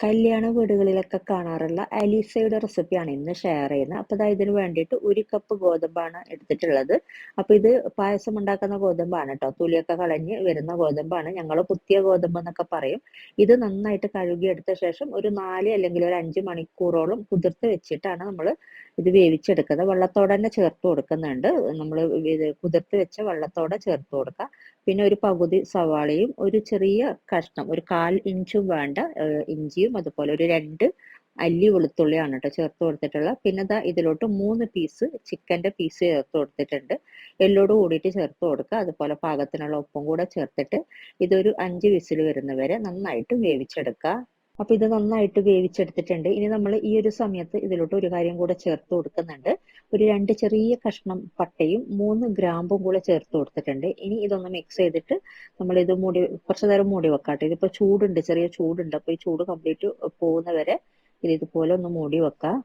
കല്യാണ വീടുകളിലൊക്കെ കാണാറുള്ള അലീസയുടെ റെസിപ്പിയാണ് ഇന്ന് ഷെയർ ചെയ്യുന്നത്. അപ്പോൾ ഇതാ ഇതിന് വേണ്ടിയിട്ട് ഒരു കപ്പ് ഗോതമ്പാണ് എടുത്തിട്ടുള്ളത്. അപ്പോൾ ഇത് പായസം ഉണ്ടാക്കുന്ന ഗോതമ്പാണ് കേട്ടോ. തുലിയൊക്കെ കളഞ്ഞ് വരുന്ന ഗോതമ്പാണ്. ഞങ്ങൾ കുത്തിയ ഗോതമ്പ് എന്നൊക്കെ പറയും. ഇത് നന്നായിട്ട് കഴുകിയെടുത്ത ശേഷം ഒരു നാല് അല്ലെങ്കിൽ ഒരു അഞ്ച് മണിക്കൂറോളം കുതിർത്ത് വെച്ചിട്ടാണ് നമ്മൾ ഇത് വേവിച്ചെടുക്കുന്നത്. വെള്ളത്തോടെ തന്നെ ചേർത്ത് കൊടുക്കുന്നുണ്ട്. നമ്മൾ കുതിർത്ത് വെച്ച വെള്ളത്തോടെ ചേർത്ത് കൊടുക്കുക. പിന്നെ ഒരു പകുതി സവാളയും ഒരു ചെറിയ കഷ്ണം ഒരു കാൽ ഇഞ്ചും വേണ്ട ഇഞ്ചിയും അതുപോലെ ഒരു രണ്ട് അല്ലി വെളുത്തുള്ളിയാണ് കേട്ടോ ചേർത്ത് കൊടുത്തിട്ടുള്ള പിന്നെ ദാ ഇതിലോട്ട് മൂന്ന് പീസ് ചിക്കന്റെ പീസ് ചേർത്ത് കൊടുത്തിട്ടുണ്ട്. എല്ലോട് കൂടിയിട്ട് ചേർത്ത് കൊടുക്കുക. അതുപോലെ പാകത്തിനുള്ള ഉപ്പും കൂടെ ചേർത്തിട്ട് ഇതൊരു അഞ്ച് വിസിൽ വരുന്നവരെ നന്നായിട്ട് വേവിച്ചെടുക്കുക. അപ്പൊ ഇത് നന്നായിട്ട് വേവിച്ചെടുത്തിട്ടുണ്ട്. ഇനി നമ്മൾ ഈ ഒരു സമയത്ത് ഇതിലോട്ട് ഒരു കാര്യം കൂടെ ചേർത്ത് കൊടുക്കുന്നുണ്ട്. ഒരു രണ്ട് ചെറിയ കഷ്ണം പട്ടയും മൂന്ന് ഗ്രാമ്പും കൂടെ ചേർത്ത് കൊടുത്തിട്ടുണ്ട്. ഇനി ഇതൊന്ന് മിക്സ് ചെയ്തിട്ട് നമ്മൾ ഇത് മൂടി കുറച്ച് നേരം മൂടി വെക്കാട്ടെ. ഇതിപ്പോ ചൂടുണ്ട് ചെറിയ ചൂടുണ്ട്. അപ്പൊ ഈ ചൂട് കംപ്ലീറ്റ് പോകുന്നവരെ ഇത് ഇതുപോലെ ഒന്ന് മൂടി വെക്കാം.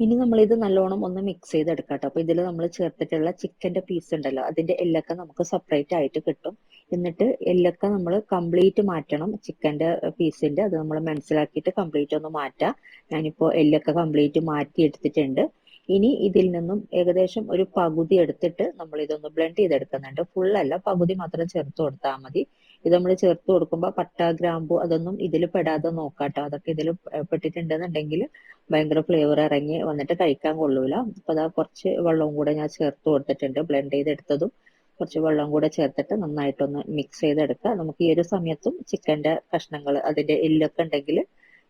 ഇനി നമ്മൾ ഇത് നല്ലോണം ഒന്ന് മിക്സ് ചെയ്തെടുക്കാം കേട്ടോ അപ്പൊ ഇതിൽ നമ്മൾ ചേർത്തിട്ടുള്ള ചിക്കന്റെ പീസ് ഉണ്ടല്ലോ അതിന്റെ എല്ലൊക്കെ നമുക്ക് സെപ്പറേറ്റ് ആയിട്ട് കിട്ടും. എന്നിട്ട് എല്ലൊക്കെ നമ്മൾ കംപ്ലീറ്റ് മാറ്റണം. ചിക്കന്റെ പീസിന്റെ അത് നമ്മൾ മനസ്സിലാക്കിയിട്ട് കംപ്ലീറ്റ് ഒന്ന് മാറ്റാം. ഞാനിപ്പോ എല്ലൊക്കെ കംപ്ലീറ്റ് മാറ്റി എടുത്തിട്ടുണ്ട്. ഇനി ഇതിൽ നിന്നും ഏകദേശം ഒരു പകുതി എടുത്തിട്ട് നമ്മൾ ഇതൊന്ന് ബ്ലെൻഡ് ചെയ്തെടുക്കുന്നുണ്ട്. ഫുൾ അല്ല പകുതി മാത്രം ചേർത്ത് കൊടുത്താൽ മതി. ഇത് നമ്മൾ ചേർത്ത് കൊടുക്കുമ്പോൾ പട്ട ഗ്രാമ്പു അതൊന്നും ഇതിൽ പെടാതെ നോക്കാട്ടോ. അതൊക്കെ ഇതിൽ പെട്ടിട്ടുണ്ടെന്നുണ്ടെങ്കിൽ ഭയങ്കര ഫ്ലേവർ ഇറങ്ങി വന്നിട്ട് കഴിക്കാൻ കൊള്ളൂല. അപ്പൊ അതാ കുറച്ച് വെള്ളവും കൂടെ ഞാൻ ചേർത്ത് കൊടുത്തിട്ടുണ്ട്. ബ്ലെൻഡ് ചെയ്തെടുത്തതും കുറച്ച് വെള്ളം കൂടെ ചേർത്തിട്ട് നന്നായിട്ടൊന്ന് മിക്സ് ചെയ്തെടുക്കുക. നമുക്ക് ഈ ഒരു സമയത്തും ചിക്കന്റെ കഷ്ണങ്ങൾ അതിന്റെ എല്ലൊക്കെ ഉണ്ടെങ്കിൽ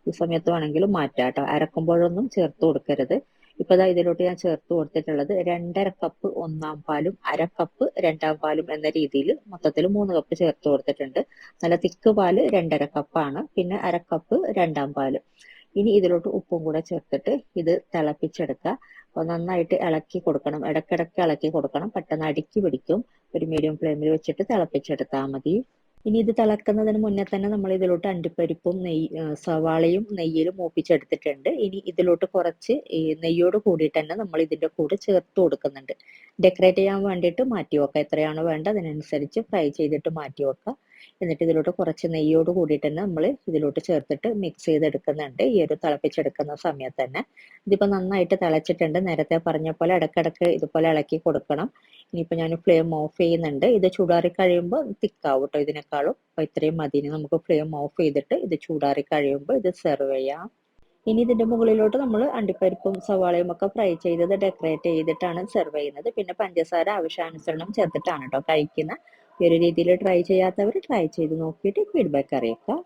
ഈ സമയത്ത് വേണമെങ്കിലും മാറ്റാം കേട്ടോ അരക്കുമ്പോഴൊന്നും ചേർത്ത് കൊടുക്കരുത്. ഇപ്പൊ ദാ ഇതിലോട്ട് ഞാൻ ചേർത്ത് കൊടുത്തിട്ടുള്ളത് രണ്ടര കപ്പ് ഒന്നാം പാലും അര കപ്പ് രണ്ടാം പാലും എന്ന രീതിയിൽ മൊത്തത്തിൽ മൂന്ന് കപ്പ് ചേർത്ത് കൊടുത്തിട്ടുണ്ട്. നല്ല തിക്ക് പാൽ രണ്ടര കപ്പാണ് പിന്നെ അര കപ്പ് രണ്ടാം പാൽ. ഇനി ഇതിലോട്ട് ഉപ്പും കൂടെ ചേർത്തിട്ട് ഇത് തിളപ്പിച്ചെടുക്കുക. അപ്പൊ നന്നായിട്ട് ഇളക്കി കൊടുക്കണം. ഇടക്കിടക്ക് ഇളക്കി കൊടുക്കണം. പെട്ടെന്ന് അടുക്കി പിടിക്കും. ഒരു മീഡിയം ഫ്ലെയിമിൽ വെച്ചിട്ട് തിളപ്പിച്ചെടുത്താൽ മതി. ഇനി ഇത് തിളക്കുന്നതിന് മുന്നേ തന്നെ നമ്മൾ ഇതിലോട്ട് അണ്ടിപ്പരിപ്പും നെയ് സവാളയും നെയ്യിലും മൂപ്പിച്ചെടുത്തിട്ടുണ്ട്. ഇനി ഇതിലോട്ട് കുറച്ച് ഈ നെയ്യോട് കൂടിയിട്ട് തന്നെ നമ്മൾ ഇതിന്റെ കൂടെ ചേർത്ത് കൊടുക്കുന്നുണ്ട്. ഡെക്കറേറ്റ് ചെയ്യാൻ വേണ്ടിയിട്ട് മാറ്റി വെക്കുക. എത്രയാണോ വേണ്ടത് അതിനനുസരിച്ച് ഫ്രൈ ചെയ്തിട്ട് മാറ്റി വെക്കുക. എന്നിട്ട് ഇതിലോട്ട് കുറച്ച് നെയ്യോട് കൂടിയിട്ട് തന്നെ നമ്മൾ ഇതിലോട്ട് ചേർത്തിട്ട് മിക്സ് ചെയ്തെടുക്കുന്നുണ്ട്. ഈ ഒരു തിളപ്പിച്ചെടുക്കുന്ന സമയത്ത് തന്നെ. ഇതിപ്പോൾ നന്നായിട്ട് തിളച്ചിട്ടുണ്ട്. നേരത്തെ പറഞ്ഞ പോലെ ഇടക്കിടക്ക് ഇതുപോലെ ഇളക്കി കൊടുക്കണം. ഇനിയിപ്പോൾ ഞാൻ ഫ്ലെയിം ഓഫ് ചെയ്യുന്നുണ്ട്. ഇത് ചൂടാറി കഴിയുമ്പോൾ തിക്കാവും കേട്ടോ ഇതിനേക്കാളും. അപ്പോൾ ഇത്രയും മതി. നമുക്ക് ഫ്ലെയിം ഓഫ് ചെയ്തിട്ട് ഇത് ചൂടാറി കഴിയുമ്പോൾ ഇത് സെർവ് ചെയ്യാം. ഇനി ഇതിന്റെ മുകളിലോട്ട് നമ്മൾ അണ്ടിപ്പരിപ്പും സവാളയും ഒക്കെ ഫ്രൈ ചെയ്തത് ഡെക്കറേറ്റ് ചെയ്തിട്ടാണ് സെർവ് ചെയ്യുന്നത്. പിന്നെ പഞ്ചസാര ആവശ്യാനുസരണം ചേർത്തിട്ടാണ് കേട്ടോ കഴിക്കുന്നത് ഈ ഒരു രീതിയിൽ ട്രൈ ചെയ്യാത്തവർ ട്രൈ ചെയ്ത് നോക്കിയിട്ട് ഫീഡ്ബാക്ക് അറിയിക്കുക.